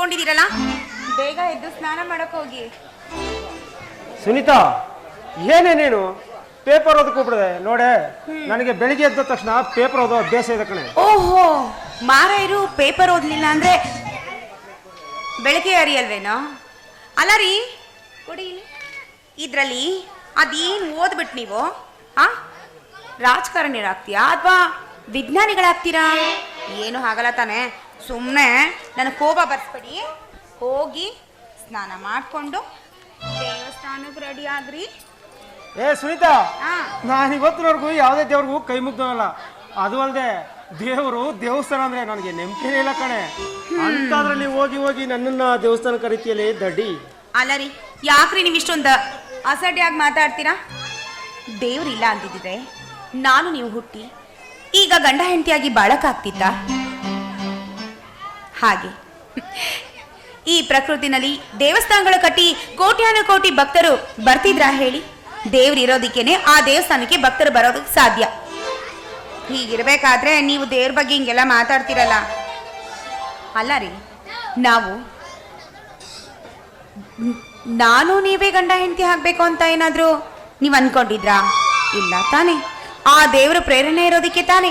ಕೂತ್ಕೊಂಡಿದ್ದೀರಲ್ಲ ಬೇಗ ಎದ್ದು ಸ್ನಾನ ಮಾಡಕ್ ಹೋಗಿ. ಸುನೀತಾ ಏನೇ ನೀನು? ಪೇಪರ್ ಓದಕ್ಕೆ ಹೋಗ್ಬಿಡದೆ ನೋಡೆ ನನಗೆ ಬೆಳಿಗ್ಗೆ ಎದ್ದ ತಕ್ಷಣ ಪೇಪರ್ ಓದೋ ಅಭ್ಯಾಸ ಇದೆ ಕಣೆ. ಓಹೋ ಮಾರಾಯರು ಪೇಪರ್ ಓದ್ಲಿಲ್ಲ ಅಂದ್ರೆ ಬೆಳಗ್ಗೆ ಅರಿಯಲ್ವೇನೋ? ಅಲ್ಲ ರೀ ಕೊಡಿ ಇಲ್ಲಿ. ಇದ್ರಲ್ಲಿ ಅದೇನು ಓದ್ಬಿಟ್ ನೀವು? ಆ? ರಾಜಕಾರಣಿರಾಗ್ತೀಯಾ ಅಥವಾ ವಿಜ್ಞಾನಿಗಳಾಗ್ತೀರಾ? ಏನು ಆಗಲ್ಲ ತಾನೆ. ಸುಮ್ಮನೆ ನನಗೆ ಕೋಪ ಬರ್ಸ್ಬೇಡಿ. ಹೋಗಿ ಸ್ನಾನ ಮಾಡಿಕೊಂಡು ದೇವಸ್ಥಾನಕ್ಕೆ ರೆಡಿ ಆಗ್ರಿ. ಏ ಸುನೀತಾ ಹಾ. ನಾನು ಇವತ್ತಿನವರೆಗೂ ಯಾವುದೇ ದೇವ್ರಿಗೂ ಕೈ ಮುಗ್ದವಲ್ಲ ಅದು ಅಲ್ಲದೆ ದೇವರು ದೇವಸ್ಥಾನ ಅಂದ್ರೆ ನನಗೆ ನೆಮ್ಮದಿನೇ ಇಲ್ಲ ಕಣೆ. ಅಂತದ್ರಲ್ಲಿ ಹೋಗಿ ಹೋಗಿ ನನ್ನನ್ನ ದೇವಸ್ಥಾನ ಕರಿತಿಯಲ್ಲಿ ದಡ್ಡಿ. ಅಲ್ಲ ರೀ ಯಾಕ್ರಿ ನೀವು ಇಷ್ಟೊಂದು ಅಸಡ್ಡೆಯಾಗಿ ಮಾತಾಡ್ತೀರಾ? ದೇವ್ರಿಲ್ಲ ಅಂತಿದ್ರೆ ನಾನು ನೀವು ಹುಟ್ಟಿ ಈಗ ಗಂಡ ಹೆಂಡತಿಯಾಗಿ ಬಾಳಕ್ಕಾಗ್ತಿತ್ತ ಹಾಗೆ. ಈ ಪ್ರಕೃತಿನಲ್ಲಿ ದೇವಸ್ಥಾನಗಳು ಕಟ್ಟಿ ಕೋಟ್ಯಾನ ಕೋಟಿ ಭಕ್ತರು ಬರ್ತಿದ್ರಾ ಹೇಳಿ? ದೇವ್ರು ಇರೋದಿಕ್ಕೇನೆ ಆ ದೇವಸ್ಥಾನಕ್ಕೆ ಭಕ್ತರು ಬರೋದಕ್ಕೆ ಸಾಧ್ಯ. ಹೀಗಿರ್ಬೇಕಾದ್ರೆ ನೀವು ದೇವ್ರ ಬಗ್ಗೆ ಹಿಂಗೆಲ್ಲ ಮಾತಾಡ್ತಿರಲ್ಲ. ಅಲ್ಲ ರೀ, ನಾವು ನಾನು ನೀವೇ ಗಂಡ ಹೆಂಡತಿ ಆಗ್ಬೇಕು ಅಂತ ಏನಾದರೂ ನೀವು ಅನ್ಕೊಂಡಿದ್ರಾ? ಇಲ್ಲ ತಾನೇ. ಆ ದೇವ್ರ ಪ್ರೇರಣೆ ಇರೋದಕ್ಕೆ ತಾನೇ.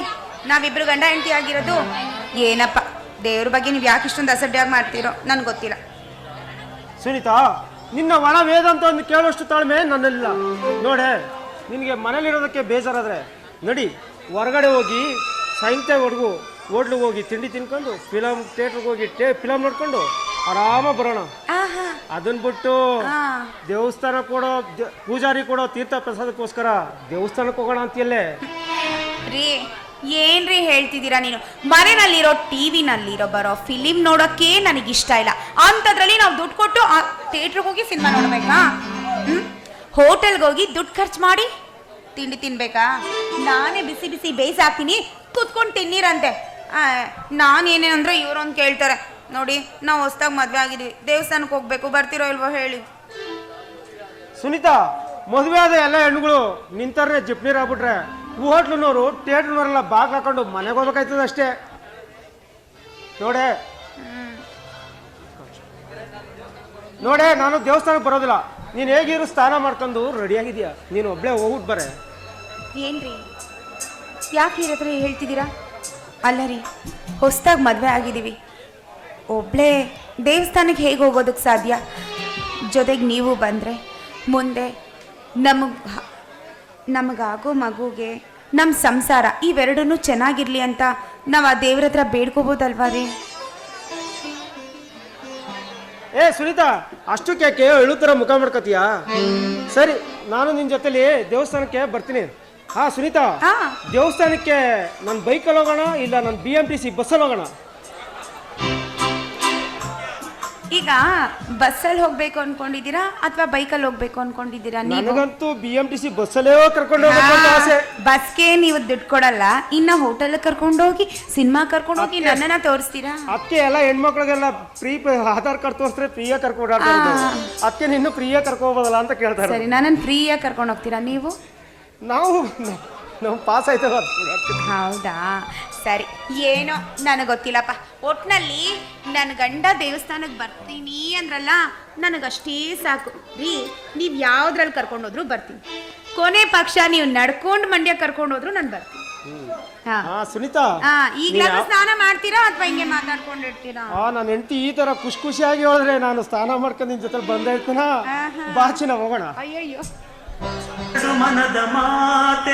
ನಾವಿಬ್ರು ಗಂಡ ಹೆಂಡತಿ ಆಗಿರೋದು ಏನಪ್ಪ? ದೇವ್ರ ಬಗ್ಗೆ ನೀವು ಯಾಕೆ ಇಷ್ಟೊಂದು ಅಸಡ್ಡೆಯಾಗಿ ಮಾಡ್ತೀರೋ ನನ್ಗೆ ಗೊತ್ತಿಲ್ಲ. ಸುನೀತಾ ನಿನ್ನ ಒಣ ವೇದ ಅಂತ ಒಂದು ಕೇಳುವಷ್ಟು ತಾಳ್ಮೆ ನನ್ನಲ್ಲಿಲ್ಲ. ನೋಡೆ ನಿನಗೆ ಮನೇಲಿರೋದಕ್ಕೆ ಬೇಜಾರಾದರೆ ನಡಿ ಹೊರಗಡೆ ಹೋಗಿ ಸಾಯಂಕಾಲವರೆಗೂ ಹೋಟ್ಲಿಗೆ ಹೋಗಿ ತಿಂಡಿ ತಿನ್ಕೊಂಡು ಫಿಲಮ್ ಥಿಯೇಟ್ರಿಗೆ ಹೋಗಿ ಟೇ ಫಿಲಮ್ ನೋಡ್ಕೊಂಡು ಆರಾಮ ಬರೋಣ. ಅದನ್ನ ಬಿಟ್ಟು ದೇವಸ್ಥಾನ ಕೊಡೋ ಪೂಜಾರಿ ಕೊಡೋ ತೀರ್ಥ ಪ್ರಸಾದಕ್ಕೋಸ್ಕರ ದೇವಸ್ಥಾನಕ್ಕೆ ಹೋಗೋಣ ಅಂತಿಯಲ್ಲೇ? ರೀ ಏನ್ರಿ ಹೇಳ್ತಿದ್ದೀರಾ ನೀನು? ಮನೆಯಲ್ಲಿರೋ ಟಿ ವಿನಲ್ಲಿರೋ ಬರೋ ಫಿಲಿಮ್ ನೋಡೋಕ್ಕೆ ನನಗಿಷ್ಟ ಇಲ್ಲ. ಅಂಥದ್ರಲ್ಲಿ ನಾವು ದುಡ್ಡು ಕೊಟ್ಟು ಥಿಯೇಟ್ರಿಗೆ ಹೋಗಿ ಸಿನಿಮಾ ನೋಡಬೇಕಾ? ಹ್ಮ್? ಹೋಟೆಲ್ಗೆ ಹೋಗಿ ದುಡ್ಡು ಖರ್ಚು ಮಾಡಿ ತಿಂಡಿ ತಿನ್ಬೇಕಾ? ನಾನೇ ಬಿಸಿ ಬಿಸಿ ಬೇಯಿಸಾಕ್ತೀನಿ ಕುತ್ಕೊಂಡು ತಿನ್ನೀರಂತೆ. ನಾನೇನೇ ಅಂದ್ರೆ ಇವ್ರೊಂದು ಕೇಳ್ತಾರೆ, ನೋಡಿ, ನಾವು ಹೊಸ್ದಾಗಿ ಮದುವೆ ಆಗಿದ್ವಿ ದೇವಸ್ಥಾನಕ್ಕೆ ಹೋಗ್ಬೇಕು, ಬರ್ತಿರೋ ಇಲ್ವೋ ಹೇಳಿ. ಸುನೀತಾ, ಮದುವೆ ಆದ ಎಲ್ಲ ಹೆಣ್ಣುಗಳು ನಿಂತರ್ರೆ ಜಿಪ್ನೀರ್ ಆಗ್ಬಿಟ್ರೆ. ಹೋಟ್ಲುನವರು ಥಿಯೇಟ್ರ್ನವರೆಲ್ಲ ಬಾಗ್ ಹಾಕೊಂಡು ಮನೆಗೆ ಹೋಗ್ಬೇಕಾಯ್ತದ ಅಷ್ಟೇ. ನೋಡೆ. ನೋಡೆ, ನಾನು ದೇವಸ್ಥಾನಕ್ಕೆ ಬರೋದಿಲ್ಲ. ನೀನು ಹೇಗಿರು ಸ್ನಾನ ಮಾಡ್ಕೊಂಡು ರೆಡಿಯಾಗಿದೆಯಾ? ನೀನು ಒಬ್ಳೆ ಹೋಗ್ಬಿಟ್ಟು ಬರೆ. ಏನ್ರಿ? ಯಾಕೆ ಇರತ್ರ ಹೇಳ್ತಿದ್ದೀರಾ? ಅಲ್ಲ ರೀ, ಹೊಸ್ದಾಗಿ ಮದುವೆ ಆಗಿದ್ದೀವಿ. ಒಬ್ಳೆ ದೇವಸ್ಥಾನಕ್ಕೆ ಹೇಗೆ ಹೋಗೋದಕ್ಕೆ ಸಾಧ್ಯ? ಜೊತೆಗೆ ನೀವು ಬಂದರೆ, ಮುಂದೆ ನಮಗೆ ನಮಗಾಗೋ ಮಗುಗೆ ನಮ್ಮ ಸಂಸಾರ ಇವೆರಡೂ ಚೆನ್ನಾಗಿರಲಿ ಅಂತ ನಾವು ಆ ದೇವ್ರ ಹತ್ರ ಬೇಡ್ಕೋಬೋದಲ್ವಾ ರೀ? ಏ ಸುನೀತಾ ಅಷ್ಟು ಕೇಕೆ ಹೇಳುತ್ತರ ಥರ ಮುಖ ಮಾಡ್ಕೋತೀಯಾ? ಸರಿ ನಾನು ನಿನ್ನ ಜೊತೆಲಿ ದೇವಸ್ಥಾನಕ್ಕೆ ಬರ್ತೀನಿ. ಹಾ ಸುನೀತಾ ಹಾ. ದೇವಸ್ಥಾನಕ್ಕೆ ನನ್ನ ಬೈಕಲ್ಲಿ ಹೋಗೋಣ ಇಲ್ಲ ನನ್ನ ಬಿ ಎಂ ಟಿ ಸಿ ಬಸ್ಸಲ್ಲಿ ಹೋಗೋಣ? ಈಗ ಬಸ್ಸಲ್ಲಿ ಹೋಗ್ಬೇಕು ಅನ್ಕೊಂಡಿದ್ದೀರಾ ಅಥವಾ ಬೈಕಲ್ಲಿ ಹೋಗ್ಬೇಕು ಅನ್ಕೊಂಡಿದ್ದೀರಾ ನೀವು? ನನಗಂತೂ ಬಿ ಎಂ ಟಿ ಸಿ ಬಸ್ಸಲ್ಲೇ ಕರ್ಕೊಂಡು ಹೋಗ್ಬೇಕು ಅಂತ ಆಸೆ. ಬಸ್ಗೆ ನೀವು ದುಡ್ಡು ಕೊಡಲ್ಲ ಇನ್ನ ಹೋಟೆಲ್ ಕರ್ಕೊಂಡೋಗಿ ಸಿನಿಮಾ ಕರ್ಕೊಂಡು ಹೋಗಿ ನನ್ನನ್ನ ತೋರಿಸ್ತೀರಾ? ಅದಕ್ಕೆ ಎಲ್ಲ ಹೆಣ್ಮಕ್ಳಿಗೆಲ್ಲ ಫ್ರೀ ಆಧಾರ್ ಕಾರ್ಡ್ ತೋರಿಸ್ರೆ ಫ್ರೀಯಾಗಿ ಕರ್ಕೊಂಡು ಅಕ್ಕೆ ಅದಕ್ಕೆ ನಿನ್ನ ಫ್ರೀಯೇ ಕರ್ಕೊಂಡು ಹೋಗೋದಲ್ಲ ಅಂತ ಕೇಳ್ತಾರೆ ಸರಿ ನನ್ನನ್ನು ಫ್ರೀಯಾಗಿ ಕರ್ಕೊಂಡು ಹೋಗ್ತೀರಾ ನೀವು? ನಾವು ನಾವು ಪಾಸ್ ಆಯ್ತದ ಹೌದಾ? ಸರಿ. ಏನೋ ನನಗೆ ಗೊತ್ತಿಲ್ಲಪ್ಪ. ಒಟ್ನಲ್ಲಿ ನನ್ನ ಗಂಡ ದೇವಸ್ಥಾನಕ್ಕೆ ಬರ್ತೀನಿ ಅಂದ್ರಲ್ಲ ನನಗಷ್ಟೇ ಸಾಕು. ರೀ ನೀವು ಯಾವ್ದ್ರಲ್ಲಿ ಕರ್ಕೊಂಡೋದ್ರು ಬರ್ತೀನಿ. ಕೊನೆ ಪಕ್ಷ ನೀವು ನಡ್ಕೊಂಡು ಮಂಡ್ಯ ಕರ್ಕೊಂಡೋದ್ರು ನಾನು ಬರ್ತೀನಿ. ಹಾ. ಸುನೀತಾ. ಹಾ ಈಗಲಾದ್ರೂ ಸ್ನಾನ ಮಾಡ್ತೀರಾ ಅಥವಾ ಹಿಂಗೆ ಮಾತಾಡ್ಕೊಂಡಿರ್ತೀರಾ? ಆ ನನ್ನ ಹೆಂಡತಿ ಈ ತರ ಖುಷಿ ಖುಷಿಯಾಗಿ ಹೇಳಿದ್ರೆ ನಾನು ಸ್ನಾನ ಮಾಡ್ಕೊಂಡು ನಿನ್ ಜೊತೆ ಬಂದ ಇರ್ತೀನ? ಬಾಚಿನ ಹೋಗೋಣ. ಅಯ್ಯಯ್ಯೋ. ಮನದ ಮಾತ